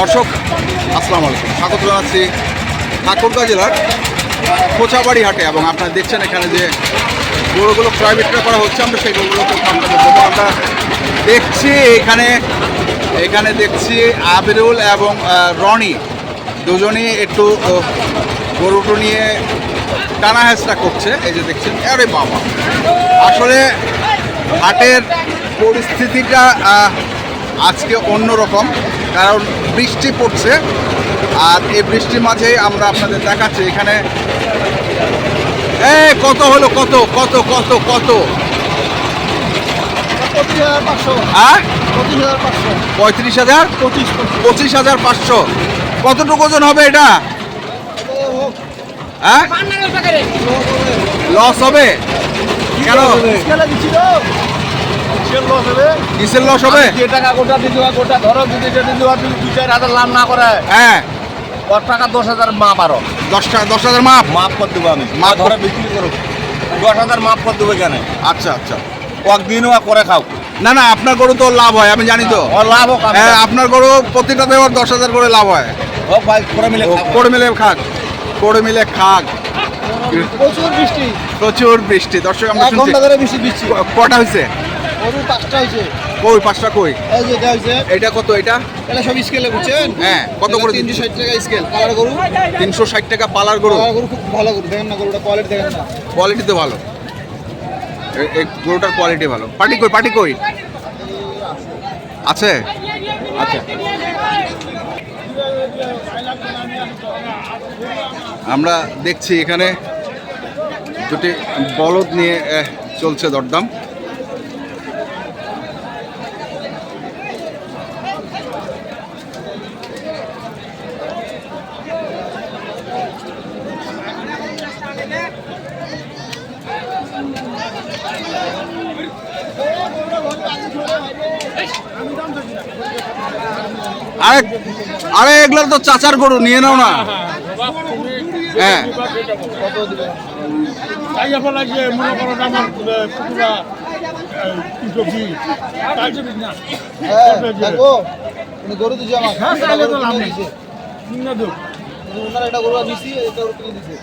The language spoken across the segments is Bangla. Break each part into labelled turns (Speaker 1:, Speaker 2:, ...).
Speaker 1: দর্শক, আসসালামু আলাইকুম। স্বাগত জানাচ্ছি ঠাকুরগাঁ জেলার কোচাবাড়ি হাটে এবং আপনারা দেখছেন এখানে যে গরুগুলো ক্রয় বিক্রয় করা হচ্ছে, আমরা সেই গরুগুলোকে আমরা দেখছি এখানে এখানে দেখছি আবিরুল এবং রনি। দুজনই একটু গরুটো নিয়ে টানা হেঁচড়া করছে। এই যে দেখছেন, আরে বাবা। আসলে হাটের পরিস্থিতিটা আজকে অন্যরকম। কারণ বৃষ্টি পড়ছে আর এই বৃষ্টির মাঝেই আমরা আপনাদের দেখাচ্ছি এখানে। এ কত হলো? কত? কত? কত? কত?
Speaker 2: পঁচিশ হাজার পাঁচশো।
Speaker 1: হ্যাঁ?
Speaker 2: পাঁচশো
Speaker 1: পঁয়ত্রিশ হাজার?
Speaker 2: পঁচিশ
Speaker 1: পঁচিশ। হাজার পাঁচশো। কতটুকু ওজন হবে এটা? হ্যাঁ? লস হবে? কেন?
Speaker 2: স্কেল লস হবে?
Speaker 1: কিসের লস হবে?
Speaker 2: যে টাকা গোটা দিতে হয় গোটা ধরো যদি যদি দেওয়া তুমি দু চার হাজার লাভ না করে
Speaker 1: হ্যাঁ।
Speaker 2: ওর টাকা দশ হাজার মাপ আরও।
Speaker 1: দশ টাকা দশ হাজার মাপ?
Speaker 2: মাপ করে দেবো আমি।
Speaker 1: মাপ
Speaker 2: ধরে বিক্রি করো দশ হাজার মাপ করে দেবো কেন
Speaker 1: আচ্ছা আচ্ছা।
Speaker 2: একদিনও করে খাও।
Speaker 1: না না আপনার গরু তো লাভ হয় আমি জানি তো।
Speaker 2: ওর লাভ হোক
Speaker 1: হ্যাঁ আপনার গরু প্রতিটাতে ওর দশ হাজার করে লাভ হয়।
Speaker 2: হোক ভাই করে মিলে।
Speaker 1: করে মিলে খাক করে মিলে খাক।
Speaker 2: প্রচুর বৃষ্টি।
Speaker 1: প্রচুর বৃষ্টি দর্শক আমরা শুনছি। কটা হয়েছে?
Speaker 2: গরু পাঁচটা হয়েছে।
Speaker 1: কই পাঁচটা কই?
Speaker 2: এই যে এটা হয়েছে।
Speaker 1: এটা কত এটা?
Speaker 2: এটা সব স্কেলে বুঝছেন?
Speaker 1: হ্যাঁ, কত করে
Speaker 2: তিনশো ষাট টাকা স্কেল কালার গরু।
Speaker 1: তিনশো ষাট টাকা পালার গরু।
Speaker 2: কালার গরু খুব ভালো গরু দেখেন না গরুটা কোয়ালিটি দেখেন না।
Speaker 1: কোয়ালিটি তো ভালো। এই গরুটার কোয়ালিটি ভালো। পাটি কই পাটি কই? আছে? আচ্ছা। আমরা দেখছি এখানে দুটি বলদ নিয়ে চলছে দরদাম। আরে আরে এগুলো তো চাচার গরু নিয়ে নাও না। হ্যাঁ।
Speaker 2: হ্যাঁ দেখো উনি গরু দিছে আমার।
Speaker 3: হ্যাঁ,
Speaker 2: এটা
Speaker 3: তো লাভ নেই। না দুঃখ
Speaker 2: ওনার একটা গরু দিছি এটা গরু কিনে দিছে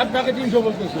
Speaker 3: এক টাকা তিনশো বলতেছে।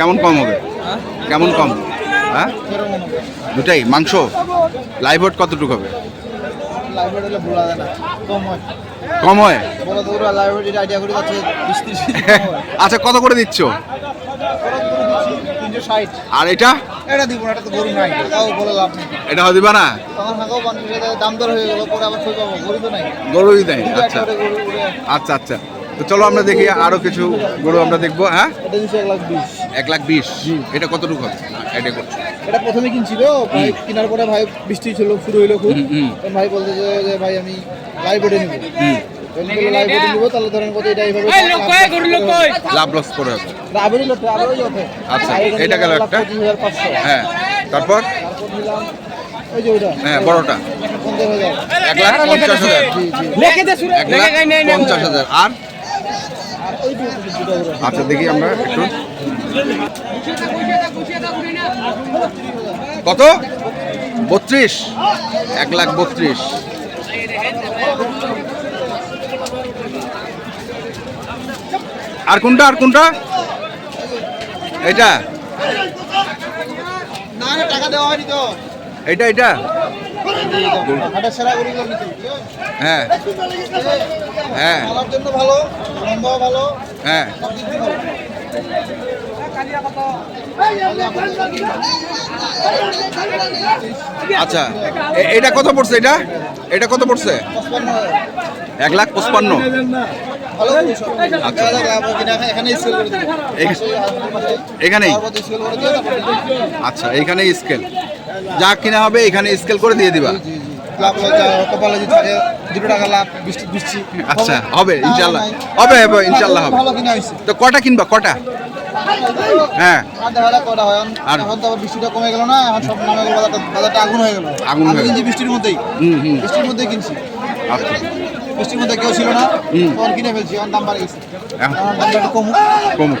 Speaker 1: কেমন কম হবে? কেমন কম? হ্যাঁ? দুটাই? মাংস? লাইভ ওয়েট কতটুকু হবে?
Speaker 2: কম হয়।
Speaker 1: আচ্ছা কত করে দিচ্ছ? আর এটা?
Speaker 2: এটা দিব না এটা তো গরু নাই তাও বলে লাভ নেই।
Speaker 1: এটা দিবা না?
Speaker 2: তখন হাঁকাও বানিয়ে দাম দর হয়ে গেল পরে আবার সই পাবো গরু তো নাই।
Speaker 1: গরুই দেয় আচ্ছা। আচ্ছা আচ্ছা। তো চলো আমরা দেখি আরও কিছু গরু আমরা দেখব হ্যাঁ?
Speaker 2: এক লাখ বিশ।
Speaker 1: এক লাখ বিশ? এটা কতটুকু হবে? এটা করছ?
Speaker 2: এটা প্রথমে কিনছিল ভাই কেনার পরে ভাই বৃষ্টি ছিল শুরু হইল খুব। ভাই বলতে যে যে ভাই আমি লাইভ বোর্ডে নিব।
Speaker 1: হুম।
Speaker 2: লাইভ বোর্ডে নিব তাহলে ধরেন কত এটা
Speaker 1: লাভ লস করে আচ্ছা, এটা গেল একটা।
Speaker 2: পাঁচশো
Speaker 1: হ্যাঁ। তারপর? হ্যাঁ বড়টা। এক লাখ পঞ্চাশ হাজার। এক লাখ পঞ্চাশ হাজার। আর
Speaker 2: আর ওই দুটো দুটো করে
Speaker 1: আচ্ছা দেখি আমরা একটু। কত? বত্রিশ। এক লাখ বত্রিশ। আর কোনটা আর কোনটা? এটা এটা এটা হ্যাঁ। হ্যাঁ।
Speaker 2: জন্য
Speaker 1: হ্যাঁ।
Speaker 2: ভালো
Speaker 1: আচ্ছা এটা কত পড়ছে এটা? এটা কত পড়ছে? এক লাখ পঁচপান্ন। আচ্ছা।
Speaker 2: দেখা যাক আপনি কিনা এখানে স্কেল করে দিবেন
Speaker 1: এই- এখানেই
Speaker 2: স্কেল।
Speaker 1: যা কিনা হবে এখানে স্কেল করে দিয়ে দিবা। আচ্ছা হবে? ইনশাল্লাহ হবে হবে ইনশাল্লাহ হবে।
Speaker 2: কিনা
Speaker 1: তো কটা কিনবা কটা? হ্যাঁ।
Speaker 2: আর কটা হয়? এখন-
Speaker 1: আর-
Speaker 2: তো আবার বৃষ্টিটা কমে গেল না এখন সব নামে বাজারটা আগুন হয়ে গেল।
Speaker 1: আগুন
Speaker 2: আমি
Speaker 1: হয়ে
Speaker 2: কিনছি বৃষ্টির মধ্যেই।
Speaker 1: হুম হুম।
Speaker 2: বৃষ্টির মধ্যেই কিনছি।
Speaker 1: আচ্ছা।
Speaker 2: বৃষ্টির মধ্যে কেউ ছিল না
Speaker 1: হুম।
Speaker 2: তখন কিনে ফেলছি এখন দাম বাড়ে গেছে
Speaker 1: এখন
Speaker 2: দামটা একটু কমুক।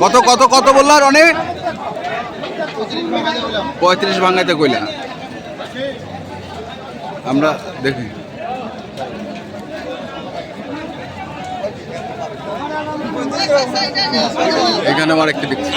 Speaker 1: কত কত কত বললার অনেক পঁয়ত্রিশ ভাঙাইতে কইলা। আমরা দেখি। এখানে আমার একটি দেখছি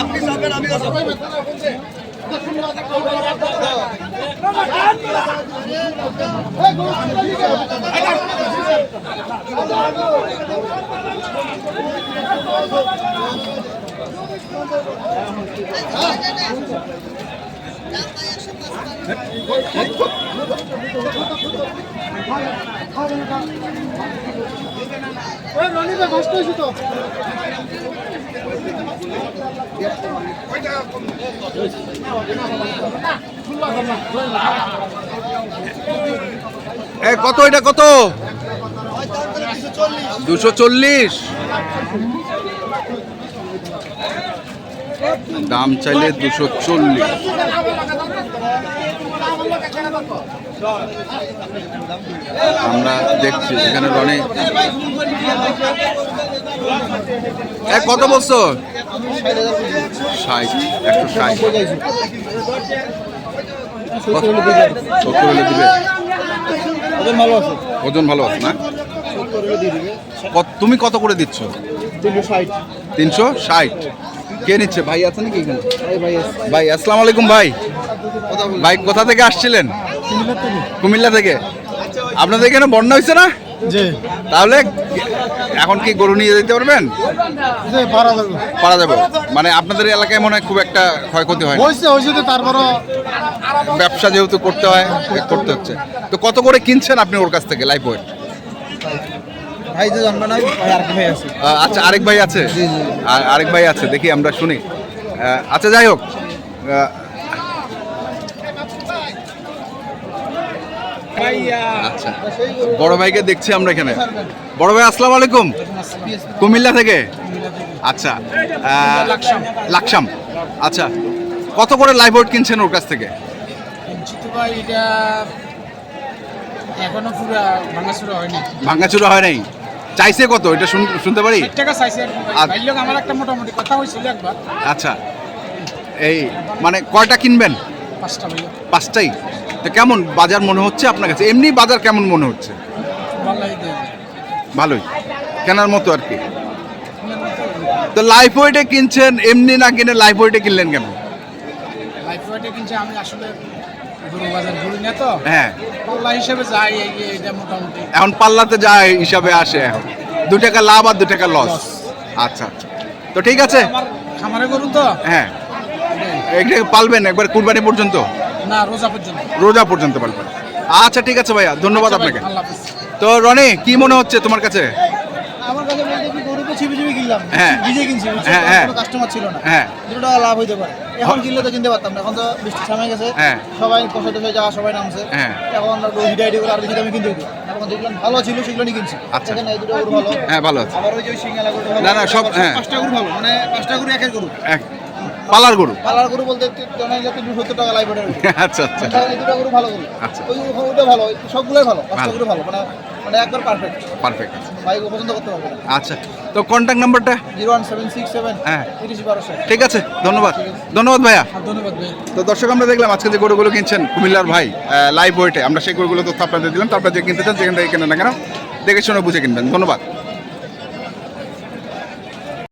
Speaker 1: রনিতে কষ্ট হয়েছে তো কত এটা, কত? দুশো চল্লিশ। দাম চাইলে দুশো চল্লিশ। আমরা দেখছি, এখানে রনে। কত বলছো? ষাট, একশো ষাট। সত্তর হলে দিবে
Speaker 2: ওদের ভালো আছে
Speaker 1: ওজন ভালো আছে না? তুমি কত করে দিচ্ছ?
Speaker 2: তিনশো ষাট।
Speaker 1: কে নিচ্ছে? ভাই আছে নাকি এখানে?
Speaker 2: ভাই
Speaker 1: আসসালামু আলাইকুম ভাই। ভাই কোথা থেকে আসছিলেন? কুমিল্লা থেকে। আপনাদের এখানে বন্যা হয়েছে না? তাহলে এখন কি গরু নিয়ে যেতে পারবেন?
Speaker 4: পারা যাবে।
Speaker 1: মানে আপনাদের এলাকায় মনে হয় খুব একটা ক্ষয়ক্ষতি হয় না।
Speaker 4: হয়েছে হয়েছে তো তারপরও
Speaker 1: ব্যবসা যেহেতু করতে হয় করতে হচ্ছে। তো কত করে কিনছেন আপনি ওর কাছ থেকে লাইফ ওয়েট
Speaker 2: ভাই যে জন্ম নয় ভাই আর কি ভাই আছে।
Speaker 1: আচ্ছা আরেক ভাই আছে?
Speaker 2: জি, জি।
Speaker 1: আর- আরেক ভাই আছে দেখি আমরা শুনি। আচ্ছা যাই হোক। আচ্ছা। বড় ভাইকে দেখছি আমরা এখানে। বড় ভাই আসসালামু আলাইকুম। কুমিল্লা থেকে? আচ্ছা। লাকসাম। আচ্ছা। কত করে লাইফ বোর্ড কিনছেন ওর কাছ থেকে?
Speaker 5: এখনও পুরা ভাঙাচুরা হয়নি।
Speaker 1: ভাঙাচুরা হয় নাই। চাইছে কত? এটা শুন- শুনতে পারি?
Speaker 5: টাকা চাইছে।
Speaker 1: আচ্ছা।
Speaker 5: আমার একটা মোটামুটি কথা হয়েছিল একবার।
Speaker 1: আচ্ছা। এই মানে কয়টা কিনবেন?
Speaker 5: পাঁচটা
Speaker 1: পাঁচটাই? তো কেমন বাজার মনে হচ্ছে আপনার কাছে? এমনি বাজার কেমন মনে হচ্ছে? ভালোই কেনার মতো আর কি। তো লাইফ ওয়েটে কিনছেন এমনি না কিনে লাইফ ওয়েটে কিনলেন কেন?
Speaker 5: লাইফ ওয়েটে কিনছে আমি আসলে
Speaker 1: হ্যাঁ। এখন পাল্লাতে যায় হিসাবে আসে এখন। দু টাকা লাভ আর দু টাকা লস আচ্ছা আচ্ছা। তো ঠিক আছে?
Speaker 5: খামারে গরু তো?
Speaker 1: হ্যাঁ। এটা পালবেন একবার কুরবানি পর্যন্ত?
Speaker 5: না রোজা পর্যন্ত।
Speaker 1: রোজা পর্যন্ত পালবেন আচ্ছা ঠিক আছে ভাইয়া ধন্যবাদ আপনাকে। তো রনি কি মনে হচ্ছে তোমার কাছে?
Speaker 2: আমার কাছে বলতে কি গরু তো ছিপি ছিপি কিনলাম।
Speaker 1: হ্যাঁ।
Speaker 2: কিনছি
Speaker 1: হ্যাঁ, হ্যাঁ।
Speaker 2: কাস্টমার ছিল না।
Speaker 1: হ্যাঁ।
Speaker 2: দুটো টাকা লাভ হইতে পারে। এখন কিনলে তো কিনতে পারতাম না। এখন তো বৃষ্টি সামনে গেছে।
Speaker 1: হ্যাঁ।
Speaker 2: সবাই কষে যাওয়া সবাই নামছে।
Speaker 1: হ্যাঁ।
Speaker 2: এখন আর হিডা হিডি করে আর বেশি দামে কিনতে হইতো এখন দেখলাম ভালো ছিল সেগুলো নিয়ে কিনছি।
Speaker 1: আচ্ছা।
Speaker 2: এই দুটো গরু ভালো।
Speaker 1: হ্যাঁ ভালো আছে।
Speaker 2: আবার ওই যে সিঙ্গালা গরু
Speaker 1: না, না, সব- হ্যাঁ।
Speaker 2: পাঁচটা গরু ভালো। মানে পাঁচটা গরু একের গরু।
Speaker 1: এক পালার গরু?
Speaker 2: পালার গরু বলতে তিনশো সত্তর টাকা লাইভ
Speaker 1: আচ্ছা আচ্ছা।
Speaker 2: দুটো গরু ভালো গরু
Speaker 1: আচ্ছা।
Speaker 2: ওই ওটা ভালো সবগুলোই ভালো পাঁচটা
Speaker 1: ভালো।
Speaker 2: মানে মানে একবার পারফেক্ট
Speaker 1: পারফেক্ট
Speaker 2: ভাই পছন্দ করতে পারবে
Speaker 1: আচ্ছা তো কন্ট্যাক্ট নাম্বারটা
Speaker 2: zero one seven six seven
Speaker 1: হ্যাঁ।
Speaker 2: তিরিশ বারোশো
Speaker 1: ঠিক আছে ধন্যবাদ। ধন্যবাদ ভাইয়া।
Speaker 5: ধন্যবাদ ভাই
Speaker 1: তো দর্শক আমরা দেখলাম আজকে যে গরুগুলো কিনছেন কুমিল্লার ভাই লাইভ ওয়েটে আমরা সেই গরুগুলো তথ্য আপনাদের দিলাম তারপর যে কিনতে চান যেখান থেকে কেনেন না কেন দেখে শুনে বুঝে কিনবেন। ধন্যবাদ।